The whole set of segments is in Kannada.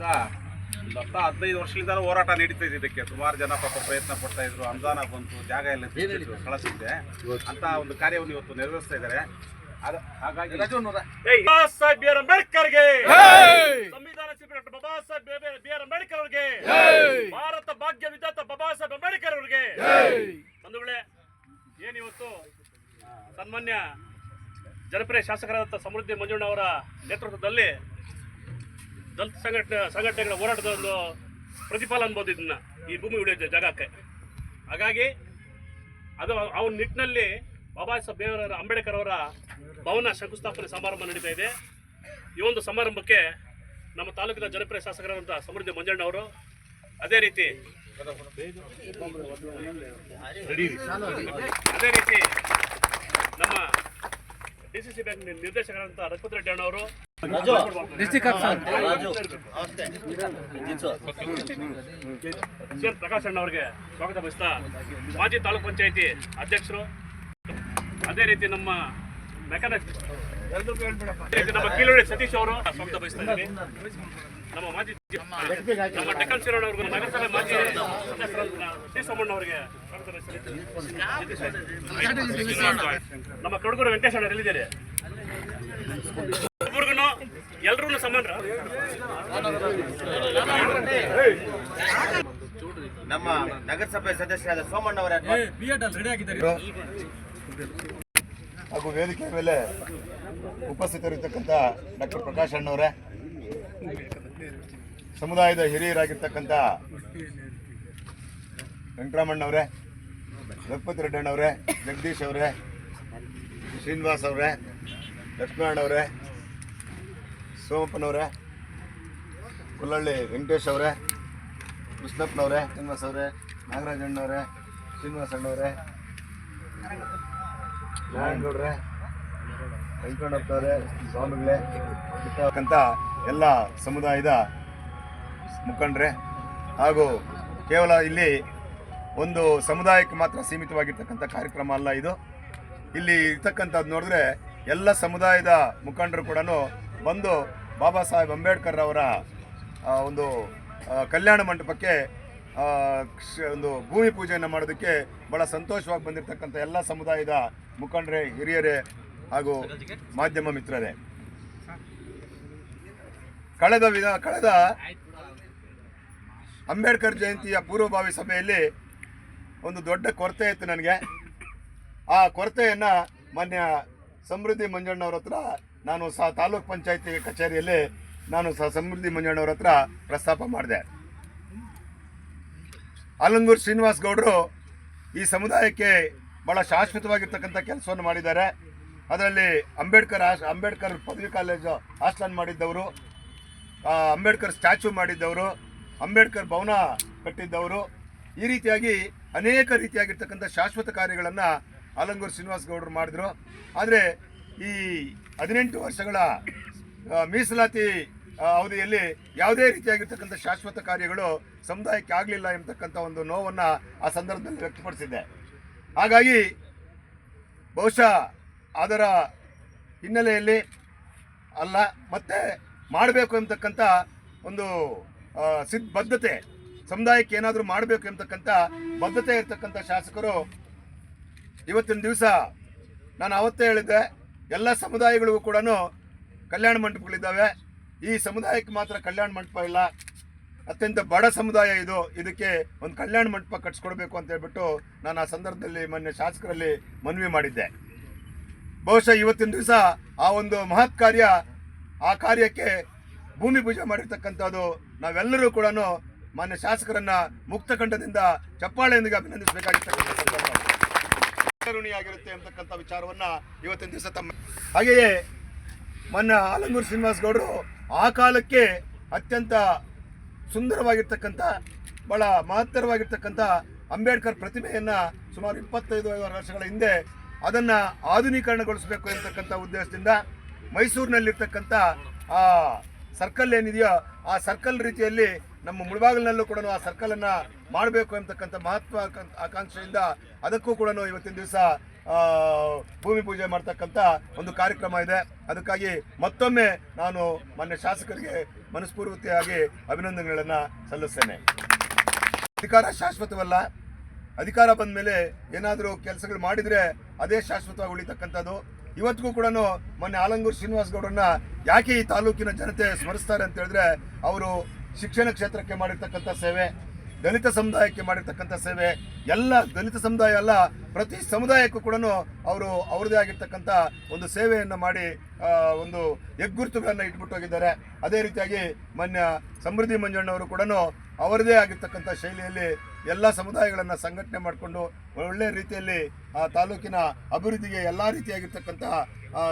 ಒಂದು ಹತ್ತ ಹದಿನೈದು ವರ್ಷದಿಂದ ಹೋರಾಟ ನಡೀತಾ ಇದೆ ಇದಕ್ಕೆ. ಸುಮಾರು ಜನ ಪಾಪ ಪ್ರಯತ್ನ ಪಡ್ತಾ ಇದ್ರು. ಅನುದಾನ ಬಂತು ಜಾಗ ಎಲ್ಲ ಕಳಿಸಿದ್ದೆ. ಸ್ಥಳ ಸಿಕ್ಕಿದೆ ಅಂತ ಒಂದು ಕಾರ್ಯವನ್ನು ಇವತ್ತು ನೆರವೇರಿಸ್ತಾ ಇದ್ದಾರೆ. ಅದ- ಹಾಗಾಗಿ ಬಾಬಾ ಸಾಹೇಬ್ ಬಿ ಆರ್ ಅಂಬೇಡ್ಕರ್ಗೆ! ಸಂವಿಧಾನ ಶಿಲ್ಪಿ doctor Baba Saheb B R Ambedkar ಅವರಿಗೆ! ಭಾರತ ಭಾಗ್ಯ ವಿಧಾತ ಬಾಬಾ ಸಾಹೇಬ್ ಅಂಬೇಡ್ಕರ್ ಅವರಿಗೆ! ಬಂಧುಗಳೇ ಏನಿವತ್ತು ಸನ್ಮಾನ್ಯ ಜನಪ್ರಿಯ ಶಾಸಕರಾದಂಥ ಸಮೃದ್ಧಿ ಮಂಜುಣ್ಣ ಅವರ ನೇತೃತ್ವದಲ್ಲಿ ದಲಿತ ಸಂಘಟನೆ, ಸಂಘಟನೆಗಳ ಹೋರಾಟದ ಒಂದು ಪ್ರತಿಫಲ ಅನ್ಬೋದು ಇದನ್ನ ಈ ಭೂಮಿ ಉಳಿಯುತ್ತೆ ಜಾಗಕ್ಕೆ. ಹಾಗಾಗಿ ಅದು ಅವನ ನಿಟ್ಟಿನಲ್ಲಿ ಬಾಬಾ ಸಾಹೇಬ್ ಅಂಬೇಡ್ಕರ್ ಅವರ ಭವನ ಶಂಕುಸ್ಥಾಪನೆ ಸಮಾರಂಭ ನಡೀತಾ ಇದೆ. ಈ ಒಂದು ಸಮಾರಂಭಕ್ಕೆ ನಮ್ಮ ತಾಲೂಕಿನ ಜನಪ್ರಿಯ ಶಾಸಕರಾದಂಥ ಸಮೃದ್ಧಿ ಮಂಜಣ್ಣ ಅವರು ಅದೇ ರೀತಿ ಅದೇ ರೀತಿ ನಮ್ಮ ಡಿ ಸಿ ಸಿ ಬ್ಯಾಂಕ್ ನಿರ್ದೇಶಕರಾದಂಥ ರಘುಪತ್ ರೆಡ್ಡಿ ಅಣ್ಣವರು ಎನ್ ಪ್ರಕಾಶ್ ಅಣ್ಣ ಅವರಿಗೆ ಸ್ವಾಗತ ಬಯಸ್ತಾ ಮಾಜಿ ತಾಲೂಕ್ ಪಂಚಾಯತಿ ಅಧ್ಯಕ್ಷರು. ಅದೇ ರೀತಿ ನಮ್ಮ ಮೆಕ್ಯಾನಿಕ್ ನಮ್ಮ ಕೀಲುಳಿ ಸತೀಶ್ ಅವರು ಸ್ವಾಗತ ಬಯಸ್ತಾ ನಮ್ಮ ಮಾಜಿ ನಮ್ಮ ಟೆಕಲ್ ಶಿರೋಣ ಅವ್ರಿಗೆ ನಗರಸಭೆ ಮಾಜಿ ಸದಸ್ಯರಾದ ಸಿ ಸೋಮಣ್ಣ ಅವರಿಗೆ ನಮ್ಮ ಕಡಗೂರು ವೆಂಕಟೇಶ್ ಅಣ್ಣ ಎಲ್ಲಿದ್ದಾರೆ? ಎಲ್ರೂ ಸಮಾನರ? ನಮ್ಮ ನಗರಸಭೆ ಸದಸ್ಯರಾದ ಸೋಮಣ್ಣ ಅವರ ಹಾಗೂ ವೇದಿಕೆ ಮೇಲೆ ಉಪಸ್ಥಿತರಿರ್ತಕ್ಕಂಥ ಡಾಕ್ಟರ್ ಪ್ರಕಾಶ್ ಅಣ್ಣವರೇ ಸಮುದಾಯದ ಹಿರಿಯರಾಗಿರ್ತಕ್ಕಂಥ ವೆಂಕಟರಾಮಣ್ಣವರೇ ರಘುಪತಿ ರೆಡ್ಡಿ ಅಣ್ಣವರೇ ಜಗದೀಶ್ ಅವರೇ ಶ್ರೀನಿವಾಸ್ ಅವರೇ ಲಕ್ಷ್ಮಣ್ ಅವರೇ ಸೋಮಪ್ಪನವರೇ ಕುಲ್ಲಳ್ಳಿ ವೆಂಕಟೇಶ್ ಅವರೇ, ಕೃಷ್ಣಪ್ಪನವರೇ, ಶ್ರೀನಿವಾಸ್ ಅವರೇ, ನಾಗರಾಜ್ ಅಣ್ಣವರೇ, ಶ್ರೀನಿವಾಸ್ ಅಣ್ಣವರೇ, ನಾರಾಯಣಗೌಡ್ರೆ ವೆಂಕಣ್ಣಪ್ಪನವರೇ ಸ್ವಾಮಿಗಳೇ ಇರ್ತಕ್ಕಂಥ ಎಲ್ಲ ಸಮುದಾಯದ ಮುಖಂಡ್ರೆ ಹಾಗೂ ಕೇವಲ ಇಲ್ಲಿ ಒಂದು ಸಮುದಾಯಕ್ಕೆ ಮಾತ್ರ ಸೀಮಿತವಾಗಿರ್ತಕ್ಕಂಥ ಕಾರ್ಯಕ್ರಮ ಅಲ್ಲ ಇದು. ಇಲ್ಲಿ ಇರ್ತಕ್ಕಂಥದ್ದು ನೋಡಿದ್ರೆ ಎಲ್ಲ ಸಮುದಾಯದ ಮುಖಂಡರು ಕೂಡ ಬಂದು ಬಾಬಾ ಸಾಹೇಬ್ ಅಂಬೇಡ್ಕರ್ ಅವರ ಒಂದು ಕಲ್ಯಾಣ ಮಂಟಪಕ್ಕೆ ಒಂದು ಭೂಮಿ ಪೂಜೆಯನ್ನು ಮಾಡೋದಕ್ಕೆ ಭಾಳ ಸಂತೋಷವಾಗಿ ಬಂದಿರತಕ್ಕಂಥ ಎಲ್ಲ ಸಮುದಾಯದ ಮುಖಂಡರೇ, ಹಿರಿಯರೇ ಹಾಗೂ ಮಾಧ್ಯಮ ಮಿತ್ರರೇ. ಕಳೆದ ವಿಧ, ಕಳೆದ ಅಂಬೇಡ್ಕರ್ ಜಯಂತಿಯ ಪೂರ್ವಭಾವಿ ಸಭೆಯಲ್ಲಿ ಒಂದು ದೊಡ್ಡ ಕೊರತೆ ಇತ್ತು ನನಗೆ. ಆ ಕೊರತೆಯನ್ನು ಮಾನ್ಯ ಸಮೃದ್ಧಿ ಮಂಜಣ್ಣವ್ರ ಹತ್ರ ನಾನು ಸಹ ತಾಲೂಕ್ ಪಂಚಾಯತಿ ಕಚೇರಿಯಲ್ಲಿ ನಾನು ಸಹ ಸಮೃದ್ಧಿ ಮಂಜಣ್ಣವ್ರ ಹತ್ರ ಪ್ರಸ್ತಾಪ ಮಾಡಿದೆ. ಆಲಂಗೂರು ಶ್ರೀನಿವಾಸ್ ಗೌಡರು ಈ ಸಮುದಾಯಕ್ಕೆ ಭಾಳ ಶಾಶ್ವತವಾಗಿರ್ತಕ್ಕಂಥ ಕೆಲಸವನ್ನು ಮಾಡಿದ್ದಾರೆ. ಅದರಲ್ಲಿ ಅಂಬೇಡ್ಕರ್ ಆಶ್, ಅಂಬೇಡ್ಕರ್ ಪದವಿ ಕಾಲೇಜು ಹಾಸ್ಟೆಲ್ ಮಾಡಿದ್ದವರು ಅಂಬೇಡ್ಕರ್ ಸ್ಟ್ಯಾಚು ಮಾಡಿದ್ದವರು, ಅಂಬೇಡ್ಕರ್ ಭವನ ಕಟ್ಟಿದ್ದವರು, ಈ ರೀತಿಯಾಗಿ ಅನೇಕ ರೀತಿಯಾಗಿರ್ತಕ್ಕಂಥ ಶಾಶ್ವತ ಕಾರ್ಯಗಳನ್ನು ಆಲಂಗೂರು ಶ್ರೀನಿವಾಸ್ ಗೌಡರು ಮಾಡಿದ್ರು. ಆದರೆ ಈ ಹದಿನೆಂಟು ವರ್ಷಗಳ ಮೀಸಲಾತಿ ಅವಧಿಯಲ್ಲಿ ಯಾವುದೇ ರೀತಿಯಾಗಿರ್ತಕ್ಕಂಥ ಶಾಶ್ವತ ಕಾರ್ಯಗಳು ಸಮುದಾಯಕ್ಕೆ ಆಗಲಿಲ್ಲ ಎಂಬತಕ್ಕಂಥ ಒಂದು ನೋವನ್ನು ಆ ಸಂದರ್ಭದಲ್ಲಿ ವ್ಯಕ್ತಪಡಿಸಿದ್ದೆ. ಹಾಗಾಗಿ ಬಹುಶಃ ಅದರ ಹಿನ್ನೆಲೆಯಲ್ಲಿ ಅಲ್ಲ, ಮತ್ತೆ ಮಾಡಬೇಕು ಎಂಬತಕ್ಕಂಥ ಒಂದು ಸಿದ್ಧ ಬದ್ಧತೆ, ಸಮುದಾಯಕ್ಕೆ ಏನಾದರೂ ಮಾಡಬೇಕು ಎಂಬತಕ್ಕಂಥ ಬದ್ಧತೆ ಇರತಕ್ಕಂಥ ಶಾಸಕರು ಇವತ್ತಿನ ದಿವಸ ನಾನು ಅವತ್ತೇ ಹೇಳಿದ್ದೆ ಎಲ್ಲ ಸಮುದಾಯಗಳಿಗೂ ಕೂಡ ಕಲ್ಯಾಣ ಮಂಟಪಗಳಿದ್ದಾವೆ. ಈ ಸಮುದಾಯಕ್ಕೆ ಮಾತ್ರ ಕಲ್ಯಾಣ ಮಂಟಪ ಇಲ್ಲ. ಅತ್ಯಂತ ಬಡ ಸಮುದಾಯ ಇದು. ಇದಕ್ಕೆ ಒಂದು ಕಲ್ಯಾಣ ಮಂಟಪ ಕಟ್ಸ್ಕೊಡ್ಬೇಕು ಅಂತ ಹೇಳ್ಬಿಟ್ಟು ನಾನು ಆ ಸಂದರ್ಭದಲ್ಲಿ ಮೊನ್ನೆ ಶಾಸಕರಲ್ಲಿ ಮನವಿ ಮಾಡಿದ್ದೆ. ಬಹುಶಃ ಇವತ್ತಿನ ದಿವಸ ಆ ಒಂದು ಮಹತ್ ಕಾರ್ಯ ಆ ಕಾರ್ಯಕ್ಕೆ ಭೂಮಿ ಪೂಜೆ ಮಾಡಿರ್ತಕ್ಕಂಥದ್ದು ನಾವೆಲ್ಲರೂ ಕೂಡ ಮಾನ್ಯ ಶಾಸಕರನ್ನ ಮುಕ್ತಕಂಠದಿಂದ ಚಪ್ಪಾಳೆಯೊಂದಿಗೆ ಅಭಿನಂದಿಸಬೇಕಾಗಿರ್ತಕ್ಕಂಥ ಋಣಿಯಾಗಿರುತ್ತೆ ಅಂತಕ್ಕಂಥ ವಿಚಾರವನ್ನ ಇವತ್ತಿನ ದಿವಸ ತಮ್ಮ ಹಾಗೆಯೇ ಮೊನ್ನೆ ಆಲಂಗೂರು ಶ್ರೀನಿವಾಸ್ ಗೌಡರು ಆ ಕಾಲಕ್ಕೆ ಅತ್ಯಂತ ಸುಂದರವಾಗಿರ್ತಕ್ಕಂಥ, ಬಹಳ ಮಹತ್ತರವಾಗಿರ್ತಕ್ಕಂಥ ಅಂಬೇಡ್ಕರ್ ಪ್ರತಿಮೆಯನ್ನು ಸುಮಾರು ಇಪ್ಪತ್ತೈದು ವರ್ಷಗಳ ಹಿಂದೆ ಅದನ್ನು ಆಧುನೀಕರಣಗೊಳಿಸಬೇಕು ಅಂತಕ್ಕಂಥ ಉದ್ದೇಶದಿಂದ ಮೈಸೂರಿನಲ್ಲಿರ್ತಕ್ಕಂಥ ಆ ಸರ್ಕಲ್ ಏನಿದೆಯೋ ಆ ಸರ್ಕಲ್ ರೀತಿಯಲ್ಲಿ ನಮ್ಮ ಮುಳಬಾಗಿಲಿನಲ್ಲೂ ಕೂಡ ಆ ಸರ್ಕಲನ್ನು ಮಾಡಬೇಕು ಅಂತಕ್ಕಂಥ ಮಹತ್ವ ಆಕಾಂಕ್ಷೆಯಿಂದ ಅದಕ್ಕೂ ಕೂಡ ಇವತ್ತಿನ ದಿವಸ ಭೂಮಿ ಪೂಜೆ ಮಾಡ್ತಕ್ಕಂಥ ಒಂದು ಕಾರ್ಯಕ್ರಮ ಇದೆ. ಅದಕ್ಕಾಗಿ ಮತ್ತೊಮ್ಮೆ ನಾನು ಮಾನ್ಯ ಶಾಸಕರಿಗೆ ಮನಸ್ಪೂರ್ವತೆಯಾಗಿ ಅಭಿನಂದನೆಗಳನ್ನು ಸಲ್ಲಿಸ್ತೇನೆ. ಅಧಿಕಾರ ಶಾಶ್ವತವಲ್ಲ. ಅಧಿಕಾರ ಬಂದ ಮೇಲೆ ಏನಾದರೂ ಕೆಲಸಗಳು ಮಾಡಿದರೆ ಅದೇ ಶಾಶ್ವತವಾಗಿ ಉಳಿತಕ್ಕಂಥದ್ದು. ಇವತ್ತಿಗೂ ಕೂಡ ಮೊನ್ನೆ ಆಲಂಗೂರು ಶ್ರೀನಿವಾಸ್ ಗೌಡರನ್ನ ಯಾಕೆ ಈ ತಾಲೂಕಿನ ಜನತೆ ಸ್ಮರಿಸ್ತಾರೆ ಅಂತ ಹೇಳಿದ್ರೆ, ಅವರು ಶಿಕ್ಷಣ ಕ್ಷೇತ್ರಕ್ಕೆ ಮಾಡಿರ್ತಕ್ಕಂಥ ಸೇವೆ, ದಲಿತ ಸಮುದಾಯಕ್ಕೆ ಮಾಡಿರ್ತಕ್ಕಂಥ ಸೇವೆ, ಎಲ್ಲ ದಲಿತ ಸಮುದಾಯ ಅಲ್ಲ, ಪ್ರತಿ ಸಮುದಾಯಕ್ಕೂ ಕೂಡ ಅವರು ಅವರದೇ ಆಗಿರ್ತಕ್ಕಂಥ ಒಂದು ಸೇವೆಯನ್ನು ಮಾಡಿ ಒಂದು ಹೆಗ್ಗುರುತುಗಳನ್ನು ಇಟ್ಬಿಟ್ಟು ಹೋಗಿದ್ದಾರೆ. ಅದೇ ರೀತಿಯಾಗಿ ಮಾನ್ಯ ಸಮೃದ್ಧಿ ಮಂಜಣ್ಣವರು ಕೂಡ ಅವರದೇ ಆಗಿರ್ತಕ್ಕಂಥ ಶೈಲಿಯಲ್ಲಿ ಎಲ್ಲ ಸಮುದಾಯಗಳನ್ನು ಸಂಘಟನೆ ಮಾಡಿಕೊಂಡು ಒಳ್ಳೆ ರೀತಿಯಲ್ಲಿ ಆ ತಾಲೂಕಿನ ಅಭಿವೃದ್ಧಿಗೆ ಎಲ್ಲ ರೀತಿಯಾಗಿರ್ತಕ್ಕಂಥ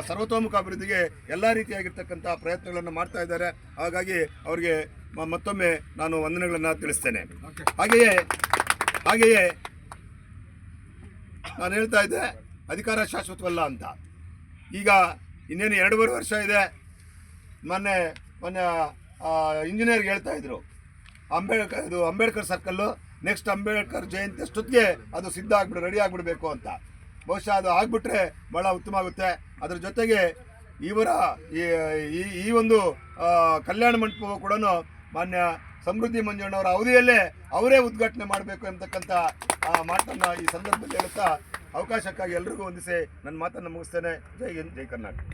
ಸರ್ವತೋಮುಖ ಅಭಿವೃದ್ಧಿಗೆ ಎಲ್ಲ ರೀತಿಯಾಗಿರ್ತಕ್ಕಂಥ ಪ್ರಯತ್ನಗಳನ್ನು ಮಾಡ್ತಾ ಇದ್ದಾರೆ. ಹಾಗಾಗಿ ಅವರಿಗೆ ಮತ್ತೊಮ್ಮೆ ನಾನು ವಂದನೆಗಳನ್ನು ತಿಳಿಸ್ತೇನೆ. ಹಾಗೆಯೇ ಹಾಗೆಯೇ ನಾನು ಹೇಳ್ತಾ ಇದ್ದೆ ಅಧಿಕಾರ ಶಾಶ್ವತವಲ್ಲ ಅಂತ. ಈಗ ಇನ್ನೇನು ಎರಡೂವರೆ ವರ್ಷ ಇದೆ. ಮೊನ್ನೆ ಮೊನ್ನೆ ಇಂಜಿನಿಯರ್ಗೆ ಹೇಳ್ತಾ ಇದ್ರು. ಅಂಬೇಡ್ಕರ್ ಇದು ಅಂಬೇಡ್ಕರ್ ಸರ್ಕಲ್ಲು ನೆಕ್ಸ್ಟ್ ಅಂಬೇಡ್ಕರ್ ಜಯಂತಿ ಅಷ್ಟೊತ್ತಿಗೆ ಅದು ಸಿದ್ಧ ಆಗ್ಬಿಡು ರೆಡಿ ಆಗಿಬಿಡ್ಬೇಕು ಅಂತ. ಬಹುಶಃ ಅದು ಆಗಿಬಿಟ್ರೆ ಭಾಳ ಉತ್ತಮ ಆಗುತ್ತೆ. ಅದರ ಜೊತೆಗೆ ಇವರ ಈ- ಈ ಈ ಒಂದು ಕಲ್ಯಾಣ ಮಂಟಪವು ಕೂಡ ಮಾನ್ಯ ಸಮೃದ್ಧಿ ಮಂಜಣ್ಣವರ ಅವಧಿಯಲ್ಲೇ ಅವರೇ ಉದ್ಘಾಟನೆ ಮಾಡಬೇಕು ಅಂತಕ್ಕಂಥ ಆ, ಮಾತನ್ನು ಈ ಸಂದರ್ಭದಲ್ಲಿ ಹೇಳುತ್ತಾ ಅವಕಾಶಕ್ಕಾಗಿ ಎಲ್ರಿಗೂ ವಂದಿಸಿ ನನ್ನ ಮಾತನ್ನು ಮುಗಿಸ್ತೇನೆ. ಜೈ ಹಿಂದ್, ಜೈ ಕರ್ನಾಟಕ.